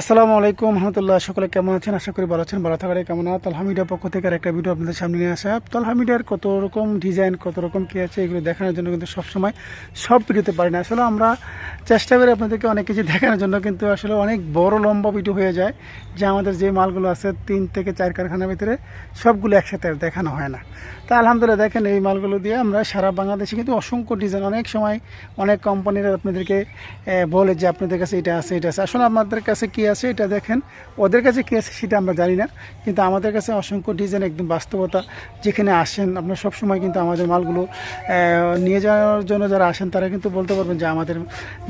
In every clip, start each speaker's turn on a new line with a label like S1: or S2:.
S1: আসসালামু আলাইকুম, রহমতুল্লাহ। সকলে কেমন আছেন? আশা করি ভালো আছেন, ভালো থাকার কেমন। তলহা মিডিয়ার পক্ষ থেকে একটা ভিডিও আপনাদের সামনে নিয়ে আসা। তলহা মিডিয়ার কত রকম ডিজাইন কত রকম কী আছে, এগুলো দেখানোর জন্য কিন্তু সবসময় সব ভিডিওতে পারি না। আসলে আমরা চেষ্টা করি আপনাদেরকে অনেক কিছু দেখানোর জন্য, কিন্তু আসলে অনেক বড় লম্বা ভিডিও হয়ে যায় যে আমাদের যে মালগুলো আছে, তিন থেকে চার কারখানার ভিতরে সবগুলো একসাথে দেখানো হয় না। তা আলহামদুলিল্লাহ, দেখেন এই মালগুলো দিয়ে আমরা সারা বাংলাদেশে কিন্তু অসংখ্য ডিজাইন অনেক সময় অনেক কোম্পানিরা আপনাদেরকে বলে যে আপনাদের কাছে এটা আছে এটা আছে। আসলে আমাদের কাছে কি আছে, এটা দেখেন। ওদের কাছে কী আছে সেটা আমরা জানি না, কিন্তু আমাদের কাছে অসংখ্য ডিজাইন একদম বাস্তবতা যেখানে আসেন। আপনারা সবসময় কিন্তু আমাদের মালগুলো নিয়ে যাওয়ার জন্য যারা আসেন, তারা কিন্তু বলতে পারবেন যে আমাদের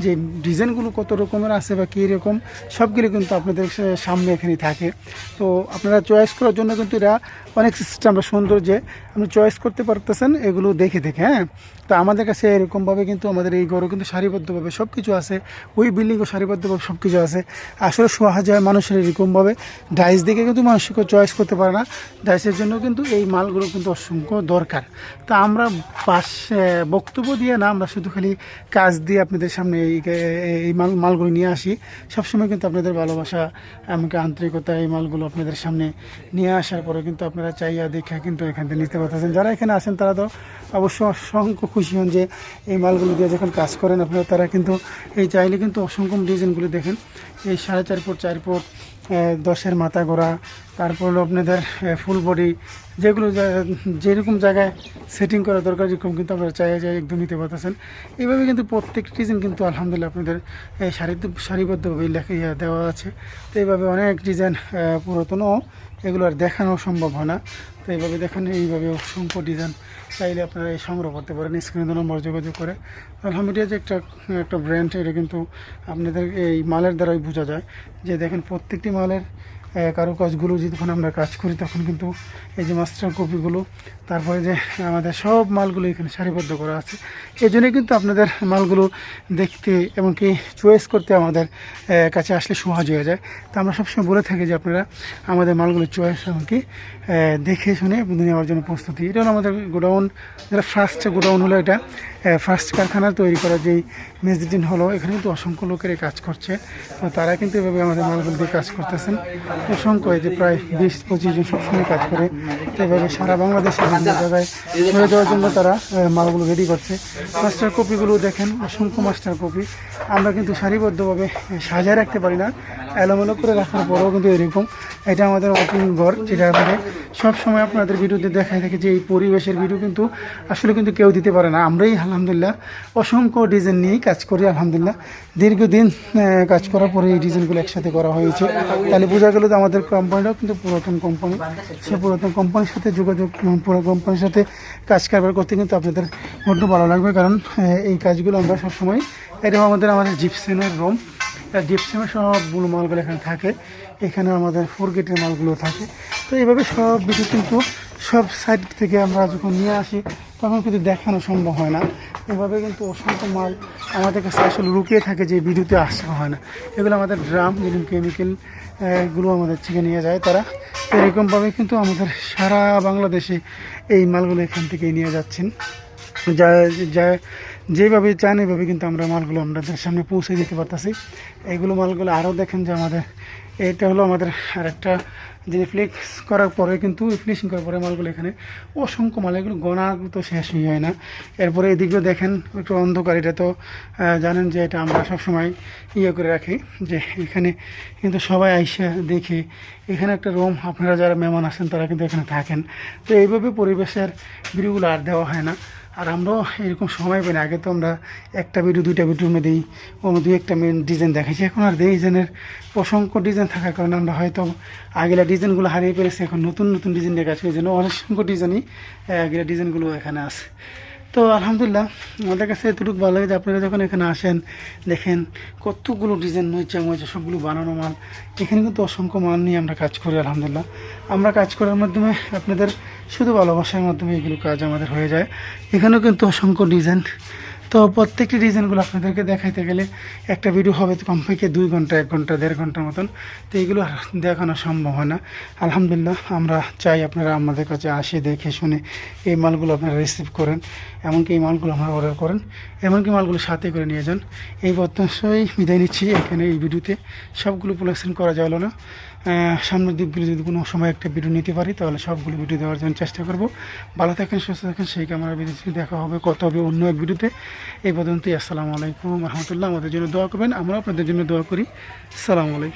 S1: যে ডিজাইনগুলো কত রকমের আছে বা কী রকম, সবগুলো কিন্তু আপনাদের সামনে এখানে থাকে। তো আপনারা চয়েস করার জন্য কিন্তু এরা অনেক সিস্টেমটা সুন্দর যে আপনি চয়েস করতে পারতেছেন, এগুলো দেখে দেখে হ্যাঁ? তো আমাদের কাছে এরকমভাবে কিন্তু আমাদের এই ঘরও কিন্তু সারিবদ্ধভাবে সব কিছু আছে, ওই বিল্ডিংও সারিবদ্ধভাবে সব কিছু আছে আসলে যায় মানুষের এরকমভাবে। ডাইস দেখে কিন্তু মানুষ চয়েস করতে পারে না। ডাইসের জন্য কিন্তু এই মালগুলো কিন্তু অসংখ্য দরকার। তা আমরা পাশ বক্তব্য দিয়ে না, আমরা শুধু খালি কাজ দিয়ে আপনাদের সামনে এই এই মাল, মালগুলো নিয়ে আসি। সবসময় কিন্তু আপনাদের ভালোবাসা, এমনকি আন্তরিকতা এই মালগুলো আপনাদের সামনে নিয়ে আসার পরে কিন্তু আপনারা চাইয়া দেখে কিন্তু এখান থেকে নিতে পারতেছেন। যারা এখানে আসেন তারা তো অবশ্য অসংখ্য খুশি হন যে এই মালগুলো দিয়ে যখন কাজ করেন আপনারা, তারা কিন্তু এই চাইলে কিন্তু অসংখ্য ডিজাইনগুলো দেখেন। এই সাড়ে চার ফুট চার ফুট দশের মাথা গোড়া তারপর হলো আপনাদের ফুল বডি যেগুলো যেরকম জায়গায় সেটিং করা দরকার, যেরকম কিন্তু আপনারা চাই চাই একদম নিতে পারতেছেন। এইভাবে কিন্তু প্রত্যেকটি ডিজাইন কিন্তু আলহামদুলিল্লাহ আপনাদের সারি সারিবদ্ধভাবে লেখা দেওয়া আছে। তো এইভাবে অনেক ডিজাইন পুরাতনও এগুলো আর দেখানো সম্ভব হয় না। তো এইভাবে দেখেন, এইভাবে অসংখ্য ডিজাইন চাইলে আপনারা এই সংগ্রহ করতে পারেন স্ক্রিনে নম্বর যোগাযোগ করে। আলহামদুলিল্লাহ যে একটা একটা ব্র্যান্ড এটা কিন্তু আপনাদের এই মালের দ্বারাই বোঝা যায় যে দেখেন প্রত্যেকটি মালের কারুকাজগুলো যখন আমরা কাজ করি, তখন কিন্তু এই যে মাস্টার কপিগুলো, তারপরে যে আমাদের সব মালগুলো এখানে সারিবদ্ধ করা আছে। এই জন্যই কিন্তু আপনাদের মালগুলো দেখতে এবং কি চয়েস করতে আমাদের কাছে আসলে সহজ হয়ে যায়। তো আমরা সবসময় বলে থাকি যে আপনারা আমাদের মালগুলো চয়েস এবং কি দেখে শুনে নেওয়ার জন্য প্রস্তুতি। এটা হলো আমাদের গোডাউন, যেটা ফার্স্ট গোডাউন হলো এটা ফার্স্ট কারখানা তৈরি করা যেই মেজদিন হলো, এখানে কিন্তু অসংখ্য লোকের কাজ করছে। তো তারা কিন্তু এভাবে আমাদের মালগুলো দিয়ে কাজ করতেছেন। অসংখ্য যে প্রায় বিশ, পঁচিশ জন সবসময় কাজ করে এভাবে সারা বাংলাদেশে বিভিন্ন জায়গায় হয়ে যাওয়ার জন্য তারা মালগুলো রেডি করছে। মাস্টার কপিগুলো দেখেন, অসংখ্য মাস্টার কপি আমরা কিন্তু সারিবদ্ধভাবে সাজায় রাখতে পারি না। এলোমেলো করে রাখার পরেও কিন্তু এরকম। এটা আমাদের ওপেন ঘর, যেটা আমাদের সব সময় আপনাদের ভিডিওতে দেখাই থাকে যে এই পরিবেশের ভিডিও কিন্তু আসলে কিন্তু কেউ দিতে পারে না। আমরাই আলহামদুলিল্লাহ অসংখ্য ডিজাইন নিয়েই কাজ করি, আলহামদুলিল্লাহ। দীর্ঘদিন কাজ করার পরে এই ডিজাইনগুলো একসাথে করা হয়েছে। তাহলে বোঝা গেল যে আমাদের কোম্পানিটাও কিন্তু পুরাতন কোম্পানি সে পুরাতন কোম্পানির সাথে যোগাযোগ পুরো কোম্পানির সাথে কাজ কারবার করতে কিন্তু আপনাদের বড্ড ভালো লাগবে। কারণ এই কাজগুলো আমরা সবসময়, এটা আমাদের আমাদের জিপসেনের রুম জিপসেমের সবগুলো মালগুলো এখানে থাকে। এখানে আমাদের ফোর গেটের মালগুলো থাকে। তো এইভাবে সব কিছু কিন্তু সব সাইড থেকে আমরা যখন নিয়ে আসি, তখন কিন্তু দেখানো সম্ভব হয় না। এভাবে কিন্তু অসংখ্য মাল আমাদের কাছে আসলে লুকিয়ে থাকে যে বিদ্যুতে আসা হয় না। এগুলো আমাদের ড্রাম যেরকম কেমিক্যালগুলো আমাদের থেকে নিয়ে যায় তারা। এরকমভাবে কিন্তু আমাদের সারা বাংলাদেশে এই মালগুলো এখান থেকে নিয়ে যাচ্ছেন। যা যা, যেভাবে চান এইভাবে কিন্তু আমরা মালগুলো আমাদের সামনে পৌঁছে দিতে পারতেছি। এইগুলো মালগুলো আরও দেখেন যে আমাদের এটা হলো আমাদের আরেকটা যে ফ্লেক্স করার পরে কিন্তু ফিনিশিং করার পরে মালগুলো এখানে অসংখ্য মাল, এগুলো গণা তো শেষ হয়ে যায় না। এরপরে এদিকেও দেখেন একটু অন্ধকার, এটা তো জানেন যে এটা আমরা সবসময় ইয়ে করে রাখি, যে এখানে কিন্তু সবাই আইসা দেখে। এখানে একটা রুম, আপনারা যারা মেহমান আসেন তারা কিন্তু এখানে থাকেন। তো এইভাবে পরিবেশের ভিডিওগুলো আর দেওয়া হয় না। আর আমরাও এরকম সময় পাই না। আগে তো আমরা একটা ভিডিও দুইটা বেডরুমে দিই ও দুই একটা মেন ডিজাইন দেখাইছি। এখন আর ডিজাইনের অসংখ্য ডিজাইন থাকার কারণে আমরা হয়তো আগেলা ডিজাইনগুলো হারিয়ে পেরেছি এখন নতুন নতুন ডিজাইন দেখা আছে এই জন্য অসংখ্য ডিজাইনই আগেলা ডিজাইনগুলো এখানে আছে। তো আলহামদুলিল্লাহ, আমাদের কাছে এতটুকু ভালো লাগে যে আপনারা যখন এখানে আসেন, দেখেন কতগুলো ডিজাইন হয়েছে হয়েছে সবগুলো বানানো মাল। এখানে কিন্তু অসংখ্য মাল নিয়ে আমরা কাজ করি, আলহামদুলিল্লাহ। আমরা কাজ করার মাধ্যমে আপনাদের শুধু ভালোবাসার মাধ্যমে এগুলো কাজ আমাদের হয়ে যায়। এখানেও কিন্তু অসংখ্য ডিজাইন তো প্রত্যেকটি ডিজাইনগুলো আপনাদেরকে দেখাইতে গেলে একটা ভিডিও হবে তো কমপক্ষে দুই ঘণ্টা, এক ঘণ্টা, দেড় ঘণ্টার মতন। তো এইগুলো আর দেখানো সম্ভব হয় না। আলহামদুলিল্লাহ, আমরা চাই আপনারা আমাদের কাছে আসে, দেখে, শুনে এই মালগুলো আপনারা রিসিভ করেন। এমনকি এই মালগুলো আপনারা অর্ডার করেন। এমনকি মালগুলো সাথে করে নিয়ে যান। এই প্রত্যাশাই বিদায় নিচ্ছি এখানে এই ভিডিওতে সবগুলো প্রোডাকশন করা যায় না। সামনের দিকগুলো যদি কোনো সময় একটা ভিডিও নিতে পারি, তাহলে সবগুলো ভিডিও দেওয়ার জন্য চেষ্টা করব। ভালো থাকেন, সুস্থ থাকেন, সেই ক্যামেরা ভিডিওতে দেখা হবে কত হবে অন্য এক ভিডিওতে এই পর্যন্তই, আসসালামু আলাইকুম, রহমতুল্লাহ। আমাদের জন্য দোয়া করবেন আমরা আপনাদের জন্য দোয়া করি। সালামু আলাইকুম।